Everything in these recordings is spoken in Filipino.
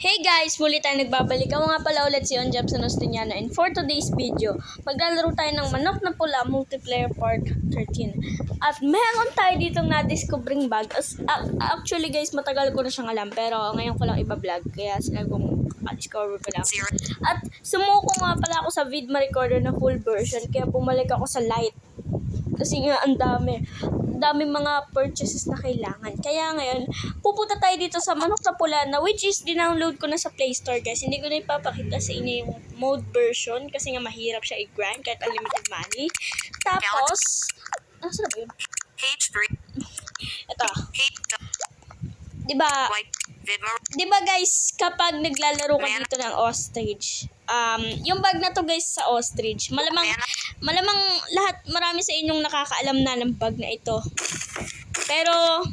Hey guys! Muli tayo nagbabalik. Ako nga pala ulit si On Jobson Ostiniano and for today's video, maglalaro tayo ng Manok na Pula Multiplayer Part 13. At meron tayo ditong na-discovering bag. As, a- actually guys, matagal ko na siyang alam pero ngayon ko lang iba-vlog kaya sila kong discover ko lang. At sumuko nga pala ako sa Vidma Recorder na full version kaya bumalik ako sa light. Kasi nga ang dami. Dami mga purchases na kailangan. Kaya ngayon, pupunta tayo dito sa Manok na Pula na which is dinownload ko na sa Play Store guys. Hindi ko na ipapakita sa inyo yung mode version kasi nga mahirap siya i-grind kahit unlimited money. Tapos, nasa na ba yun? Page 3. Ito. Page Di ba, White. Vidma. di ba guys, kapag naglalaro ka dito ng ostrich, um, yung bag na to guys sa ostrich, malamang, malamang lahat, marami sa inyong nakakaalam na ng bag na ito. Pero,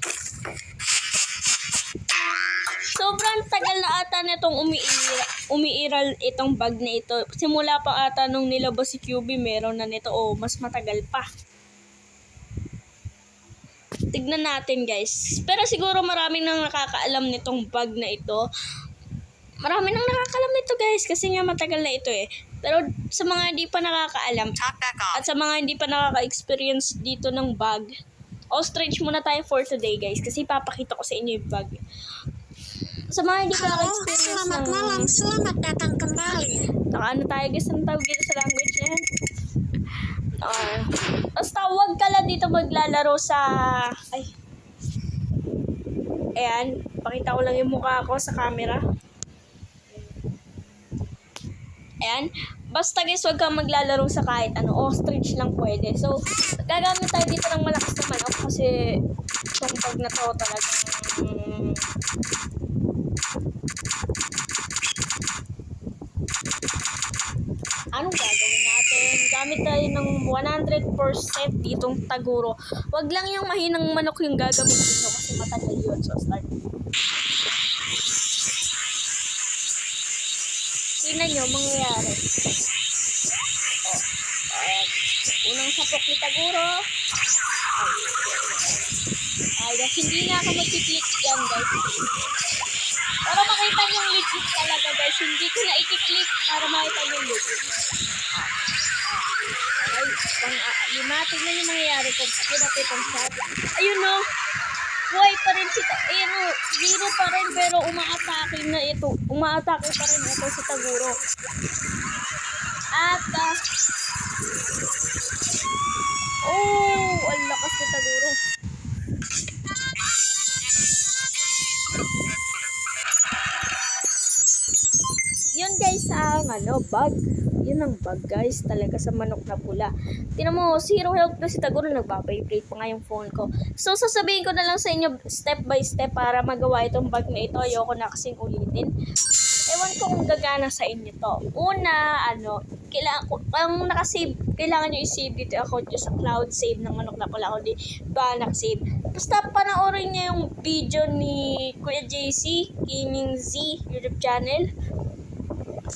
sobrang tagal na ata nitong umiira, umiiral itong bag na ito. Simula pa ata nung nilabas si QB, meron na nito. O, mas matagal pa. Tignan natin guys. Pero siguro maraming nang nakakaalam nitong bag na ito. Marami nang nakakaalam nito guys kasi nga matagal na ito eh. Pero sa mga hindi pa nakakaalam at sa mga hindi pa nakaka-experience dito ng bag, ostrich muna tayo for today guys kasi papakita ko sa inyo yung bag. Sa mga hindi pa Halo, nakaka-experience selamat ng... malam, selamat datang kembali. Taka ano tayo guys, ang tawag dito sa language na yan? Ah, basta huwag ka lang dito maglalaro sa... Ay. Ayan, pakita ko lang yung mukha ko sa camera. Ayan. Basta guys, huwag kang maglalaro sa kahit ano. Ostrich lang pwede. So, gagamit tayo dito ng malakas na manok kasi itong bag na to talagang Anong gagawin natin? Gamit tayo ng 100% ditong taguro. Wag lang yung mahinang manok yung gagamitin nyo kasi matagal yun. So, start. Tingnan nyo, mangyayari. Oh, ayan. Unang sapok ni Taguro. Ay, guys, hindi nga ako mag-click yan, guys. Para makita nyo legit talaga, guys. Hindi ko na i-click para makita nyo legit. Ah, ah. Ay, pang uh. Tignan yung mangyayari kung kinapit ang shot. Ayun, no. Buhay pa rin si eh, no, zero pa rin pero umaatake na ito. Umaatake pa rin ito si Taguro. At, ah, oh, ang lakas ni Taguro. Ang ano, bag. Yun ang bag guys, talaga sa manok na pula. Tinan mo, zero health na si Taguro, nagpa-vibrate pa nga yung phone ko. So, sasabihin ko na lang sa inyo step by step para magawa itong bag na ito. Ayoko na kasing ulitin. Ewan ko kung gagana sa inyo to. Una, ano, kailangan ang nakasave, kailangan nyo i-save dito ako dito sa cloud save ng manok na pula ako di ba nakasave. Basta panoorin nyo yung video ni Kuya JC, Gaming Z, YouTube channel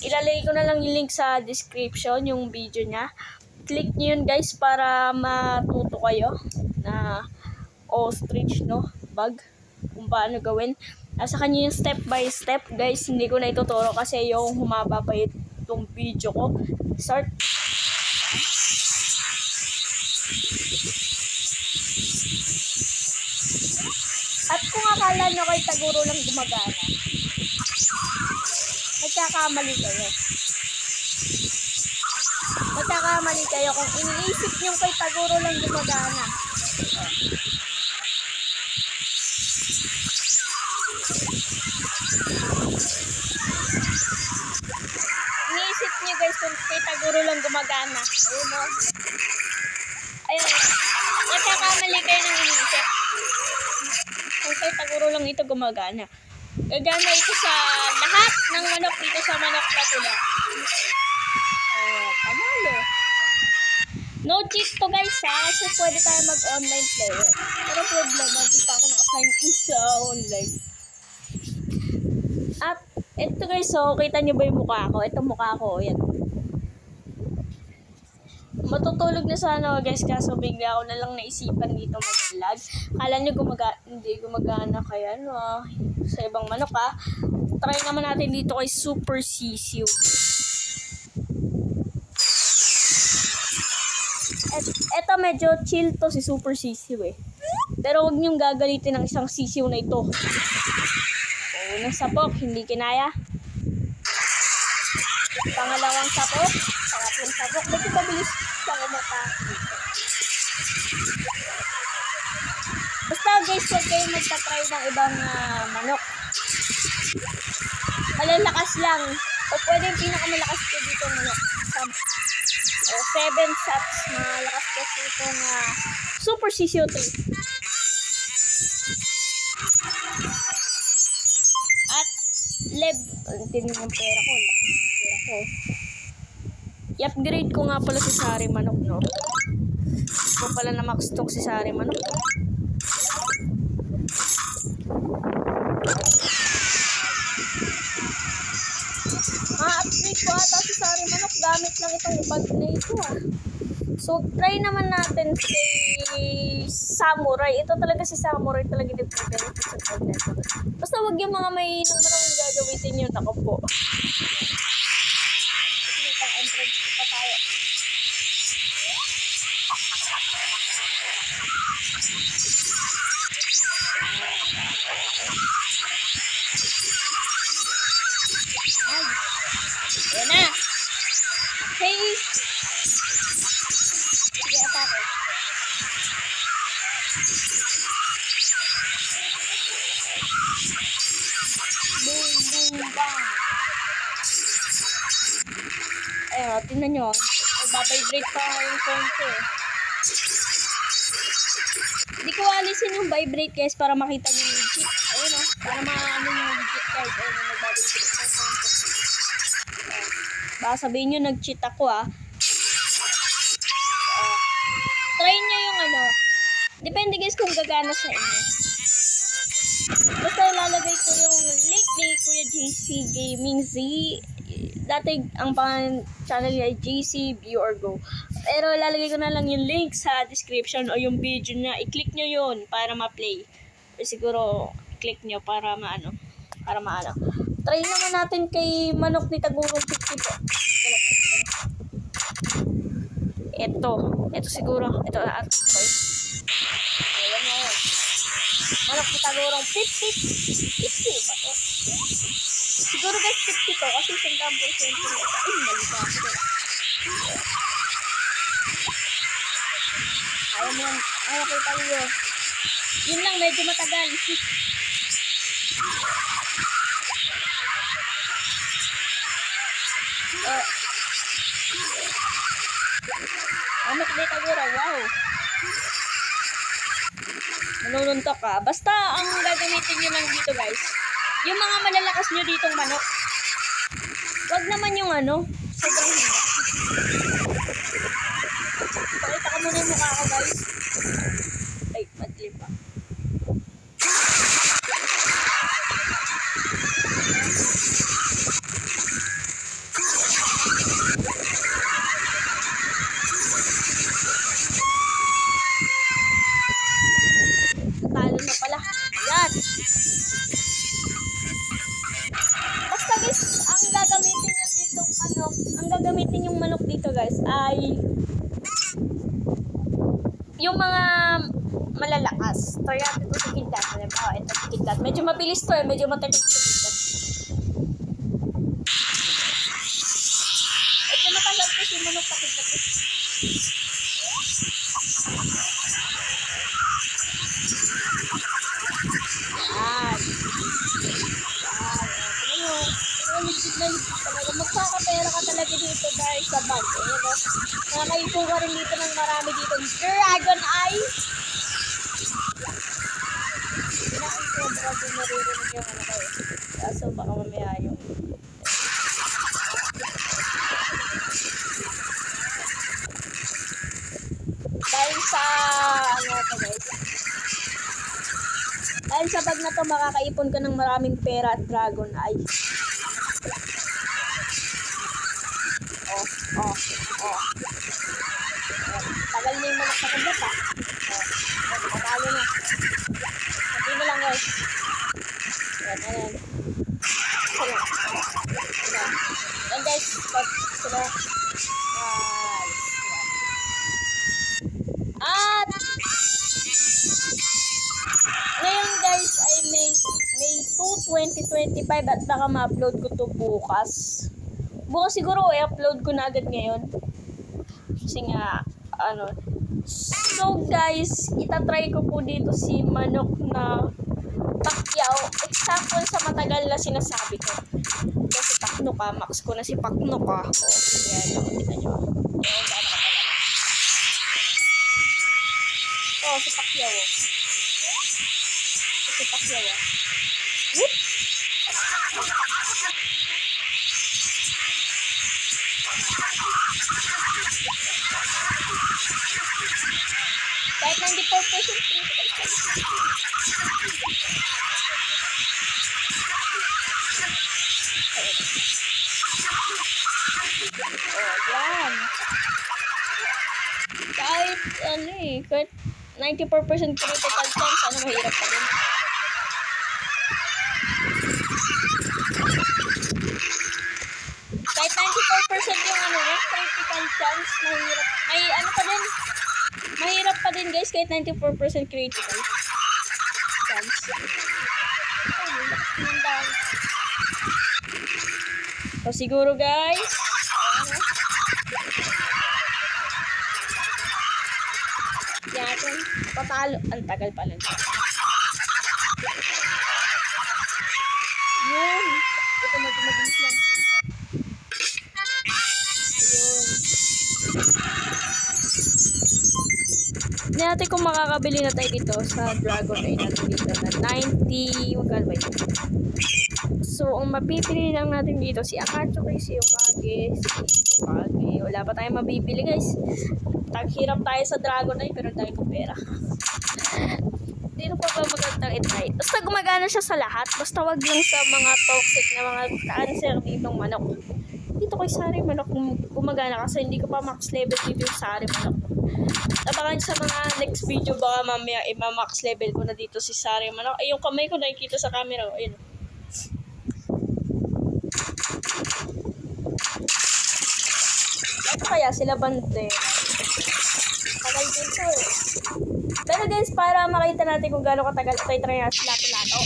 ilalagay ko na lang yung link sa description, yung video niya. Click nyo yun guys para matuto kayo na ostrich, no? Bag. Kung paano gawin. Nasa kanya yung step by step guys. Hindi ko na ituturo kasi yung humaba pa itong video ko. Start. At kung akala nyo kay Taguro lang gumagana, magkakamali kayo. Magkakamali kayo kung iniisip nyo kay Taguro lang gumagana. Iniisip nyo guys kung kay Taguro lang gumagana. Ayun o. Ayun. Magkakamali kayo ng iniisip. Kung kay Taguro lang ito gumagana. Gagana ito sa lahat ng manok dito sa manok patula. Oh, panalo. No cheat to guys ha, kasi pwede tayo mag-online player. Pero problema, di pa ako naka-sign in sa online. At, ito guys, so, kita nyo ba yung mukha ko? Ito mukha ko, yan. Matutulog na sana ako guys, kaso bigla ako na lang naisipan dito mag-vlog. Kala nyo gumaga hindi gumagana kaya no, ah, sa ibang manok ha. try naman natin dito kay Super Sisiu. Et, eto medyo chill to si Super Sisiu eh. Pero huwag niyong gagalitin ng isang sisiw na ito. O, unang sapok, hindi kinaya. Pangalawang sapok, pangatlong sapok. Yung mabilis siya umatake? Basta guys, huwag kayong magta-try ng ibang ah, manok. Malalakas lang. O pwede yung pinakamalakas ko dito manok. Sa, o, 7 shots. Malakas kasi itong ah, Super CCO 3. At leb, ang tinig ng pera ko, laki ko. I-upgrade ko nga pala si Sari Manok, no? Gusto pala na max stock si Sari Manok. Ma-upgrade ko ata si Sari Manok gamit lang itong bag na ito ah. So, try naman natin si Samurai. Ito talaga si Samurai talaga benefit sa ito. Basta wag yung mga may nang gagamitin yun. Ako po. Boom, boom, bang. Ayun, oh, tingnan nyo. Nagbabibrate pa yung phone ko eh. Hindi ko alisin yung vibrate guys para makita nyo yung legit. Ayun oh, para maano yung legit guys. Ayun, oh, nagbabibrate pa yung phone. Ayun. Baka sabihin nyo nag-cheat ako ah. Ah, try nyo yung ano. Depende guys kung gagana sa inyo. Basta ilalagay ko yung link ni Kuya JC Gaming Z. Dati ang pangalan channel niya ay JC View or Go. Pero ilalagay ko na lang yung link sa description o yung video niya. I-click nyo yun para ma-play. Or siguro, click nyo para maano. Para maano. Try naman natin kay Manok ni Tagurong 50 po. Wala pa siya. Ito. Ito siguro. Ito. ah, Okay. Ayan na yun. Manok ni Tagurong 50. 50 ba to? Siguro guys 50 to kasi 10% na ito. Ay, mali pa ako. Ayaw mo yan. Ayaw ko tayo. Yun lang, medyo matagal. Oh. Ano kaya tagura? Wow. Nanununtok ka. Basta ang gagamitin nyo lang dito guys, yung mga malalakas nyo ditong manok. Wag naman yung ano, sobrang hirap. Pakita ko muna yung mukha ko guys. Ay, madlim pa. Mabilis to eh. Medyo kidlat. Medyo matagal to si manok eh. Ano, talaga. Magkakapera ka talaga dito guys sa bag. Ayan o. Nakakaipo ka rin dito ng marami dito. Dragon Eye! Maririnig yung ano kayo. Kaso baka mamaya yung... Dahil sa... Ano to guys? Dahil sa bag na to, makakaipon ka ng maraming pera at dragon eye. Oh, oh, oh. Tagal na yung mga kakandat ha. Oh, at baka ma-upload ko to bukas. Bukas siguro i-upload ko na agad ngayon. Kasi nga, ano. So guys, itatry ko po dito si manok na Pacquiao. Example sa matagal na sinasabi ko. Kasi Pakno ka, max ko na si Pakno ka. O, yan, o, tignan nyo. Oh, si Pacquiao. Si Pacquiao. Whoop! Kahit 94% critical chance. Oh, yan. Kahit, ano eh, kahit 94% critical chance, ano, mahirap pa din. Kahit 94% yung ano niya, critical chance, mahirap. May ano pa din, mahirap din guys, kahit 94% critical chance. So, siguro guys, yakin, patalo, ang tagal pala. Hindi natin kung makakabili na tayo dito sa Dragon Eye natin dito na 90, magkano ba yun? So, ang mapipili lang natin dito si Akatsuki, si Okage, si Okage. Wala pa tayong mabibili guys. Taghirap tayo sa Dragon Eye pero tayo pera. Dito pa ba magandang itry? Basta gumagana siya sa lahat. Basta wag lang sa mga toxic na mga cancer ditong manok. Dito kay Sari Manok gum- gumagana kasi hindi ko pa max level dito yung Sari Manok. Abangan sa mga next video baka mamaya ima-max level ko na dito si Sari Manok. Ay, yung kamay ko nakikita sa camera. oh. Ayun. Ito kaya sila bante. Tagal din to eh. Pero guys, para makita natin kung gaano katagal ito yung try natin lato-lato.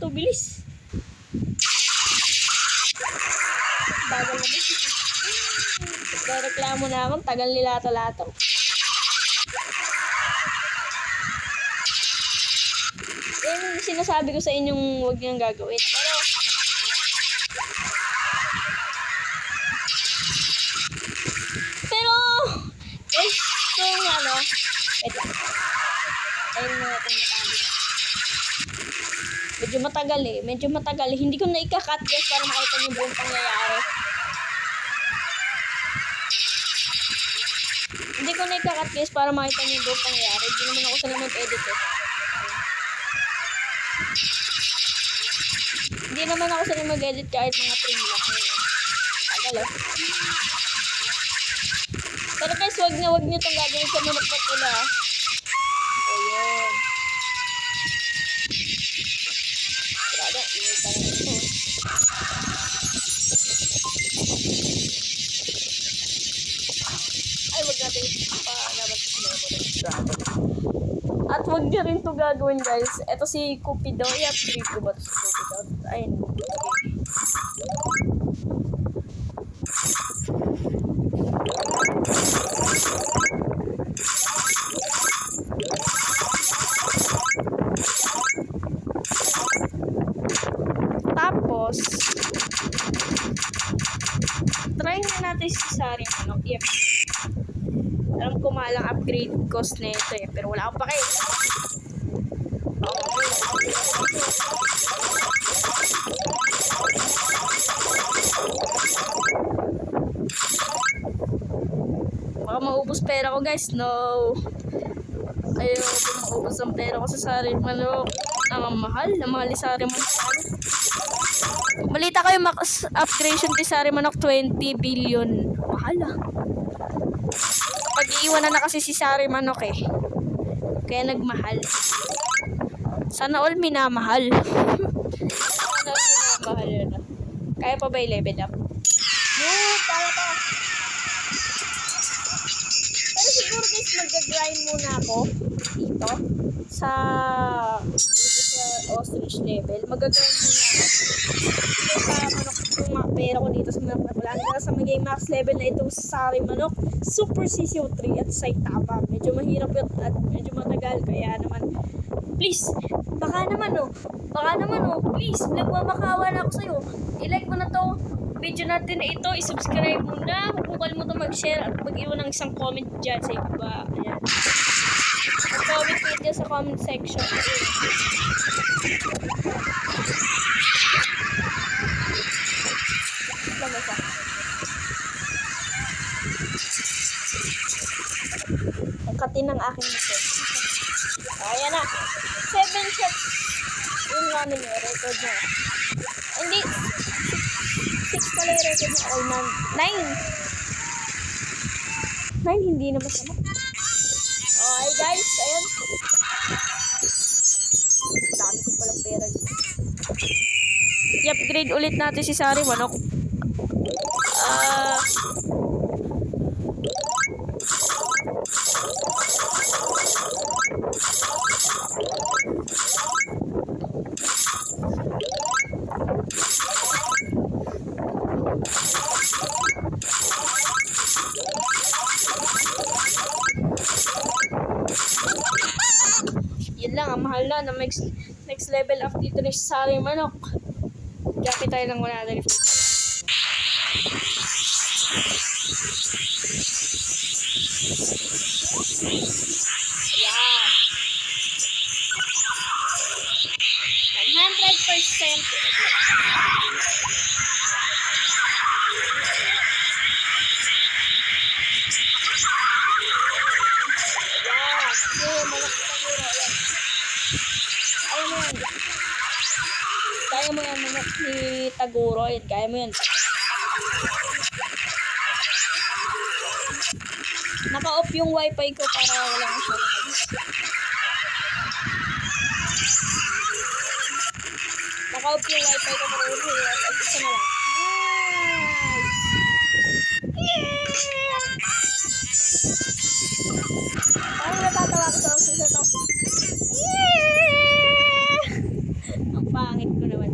Sumulato-lato, bilis. Bagal na bilis. Reklamo na ako, tagal nilato-lato. Yan yung sinasabi ko sa inyong huwag niyang gagawin. Pero, matagal eh. Medyo matagal. Hindi ko na ikakat guys para makita niyo buong pangyayari. Hindi ko na ikakat guys para makita niyo buong pangyayari. Hindi naman ako sanay mag-edit eh. Hindi naman ako sanay mag-edit kahit mga trim lang. Ayun. Tagal oh. Pero guys, wag na wag niyo itong gagawin sa na pula. ah. At wag niyo rin to gagawin guys. Ito si Cupido. I-upgrade ko ba to si Cupido? Ayun. Tapos, try na natin si Sari ano, i-upgrade. Alam ko malang upgrade cost na ito eh, pero wala akong pake. Baka maubos pera ko guys, no. Ayoko maubos ang pera ko sa sari manok. Ang mahal, ang mahal ni sari manok. Balita ko yung max upgradation ni sari manok 20 billion. Mahal ah. Pag-iiwanan na kasi si Sari Manok eh. Kaya nagmahal. Sana all minamahal. Sana all minamahal ah. Kaya pa ba i-level up? Yun, kaya pa. Pero siguro guys, mag-grind muna ako dito sa ostrich level. Muna ako. Dito sa manok yung mga pera ko dito sa manok na pula. Hanggang sa maging max level na itong sari manok, super CCO3 at Saitama. Medyo mahirap yun at medyo matagal. Kaya naman, please, baka naman oh, baka naman oh, please, nagmamakawa na ako sa'yo. I-like mo na to video natin na ito, i-subscribe mo na, huwag mo kalimutan mag-share at mag-iwan ng isang comment dyan sa iba. Ayan. Kayo dyan sa comment section. Kati ng aking nito. Ayan na. Seven shots. Yung namin yung record na. Hindi. Six pala yung record na. Or nine. Nine. Nine, hindi na masama. Okay guys, ayan. Dami ko palang pera dito. I-upgrade ulit natin si Sari Manok. Ah... yun lang, ang mahal na, na next, next level up dito ni Sari Manok. Kapit tayo lang 100 Ayan. 100%. Taguro. Ayan, kaya mo yan. Naka-off yung wifi ko para wala masyadong noise. Naka-off yung wifi ko para wala masyadong noise. Isa na lang. Nice! Yeah! Parang natatawa ko sa uso to. Yeah! Ang pangit ko naman.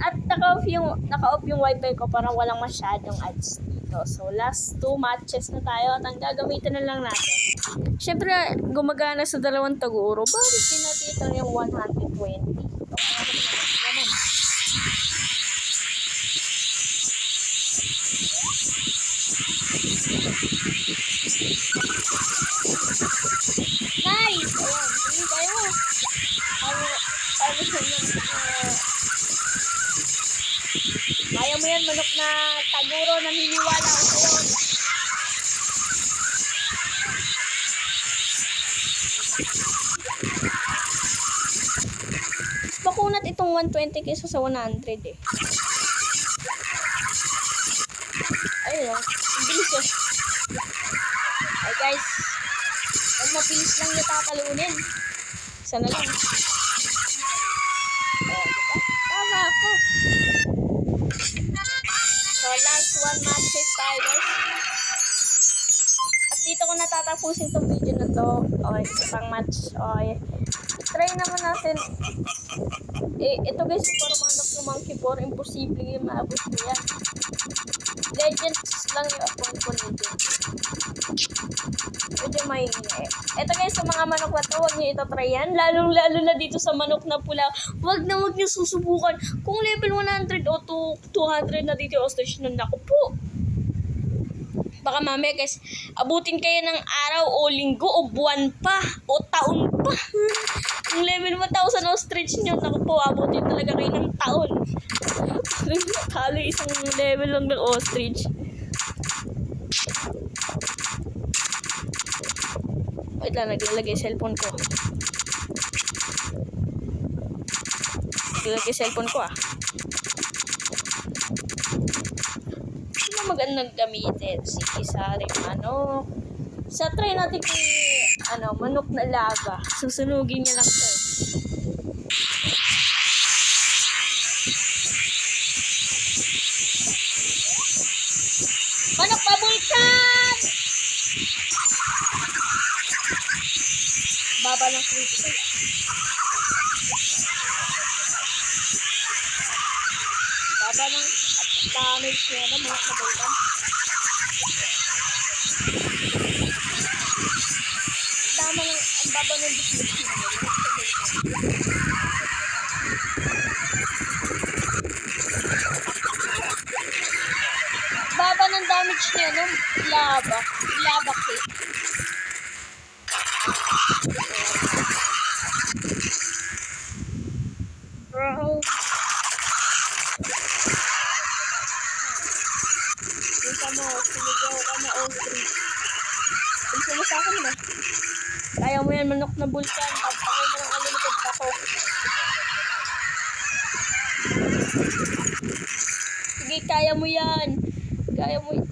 At naka-off yung, naka-off yung wifi ko para walang masyadong ads dito. So, last two matches na tayo at ang gagamitin na lang natin. Siyempre, gumagana sa dalawang taguro. Bakit pinatitan yung 120? Ito, naman. Nice! Ayan, hindi kayo. Ano, sabi ko yung, na taguro, naniniwala ako. Mas Makunat itong 120 kaysa sa 100 eh. Ayun o, ang bilis eh. Ay guys, pag mabilis lang niya tatalunin. Isa na lang. Natatapusin tong video na to. Okay, isa pang match. Okay. Try naman natin. Eh, ito guys, parang manok ng monkey for imposible yung maabot ko yan. Legends lang yung account ko legends. Medyo maingay. Ito guys, sa mga manok na to, huwag niyo ito try yan. Lalong lalo na dito sa manok na pula. Huwag na huwag niyo susubukan. Kung level 100 o 2, 200 na dito yung ostrich nun, naku po. Baka mamaya guys, abutin kayo ng araw o linggo o buwan pa o taon pa. Yung level 1,000 ostrich nyo, naku po, abutin talaga kayo ng taon. Halo isang level lang ng ostrich. Wait lang, naglalagay cellphone ko. Naglalagay cellphone ko ah. Magandang gamitin? Sige, sari manok. Sa try natin kung ano, manok na lava. Susunugin niya lang to. Ng ang baba ng bisbis niya. Baba ng damage niya no? Laba. Laba cake. Bro. Bisa mo, sinigaw ka na all three. Bisa mo sa akin ba? Kaya mo yan, manok na bulkan. Pagpangin mo ng unlimited ako. Sige, kaya mo yan. Kaya mo yan.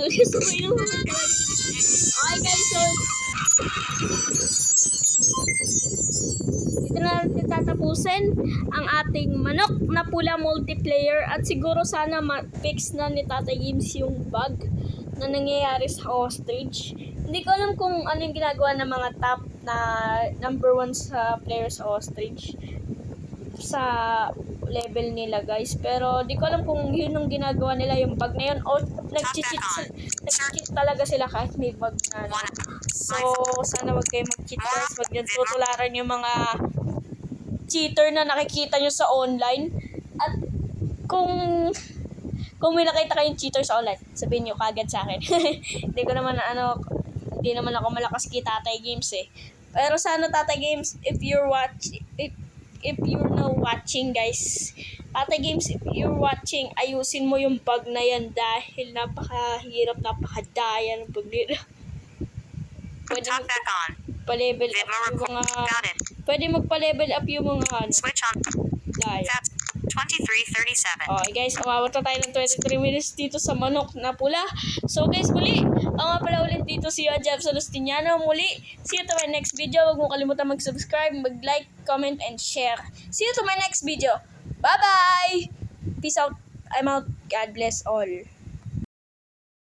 Tulis mo yung Okay guys, so dito na natin tatapusin ang ating manok na pula multiplayer at siguro sana ma-fix na ni Tata Gims yung bug na nangyayari sa ostrich. Hindi ko alam kung ano yung ginagawa ng mga top na number one sa players ostrich sa level nila guys. Pero di ko alam kung yun ang ginagawa nila yung bug na yun o nag-cheat nag-cheat talaga sila kahit may bug na ano. so sana wag kayo mag-cheat guys. Wag nyo tutularan yung mga cheater na nakikita nyo sa online. At kung kung may nakita kayong cheater sa online sabihin nyo kagad sa akin. Hindi ko naman ano hindi naman ako malakas kay Tatay Games eh. Pero sana Tatay Games if you're watch if you're now watching guys Tatay Games if you're watching ayusin mo yung bug na yan dahil napakahirap napakadaya ng bug nila pwede Talk back on. Vidmo up yung mga Got it. pwede magpa-level up yung mga ano Switch on. daya Tap. 2337. Okay guys, umabot na tayo ng 23 minutes dito sa manok na pula. So guys, muli, nga pala ulit dito si Jeb Salustiniano. Muli, see you to my next video. Huwag mo kalimutan mag-subscribe, mag-like, comment, and share. See you to my next video. Bye-bye! Peace out. I'm out. God bless all.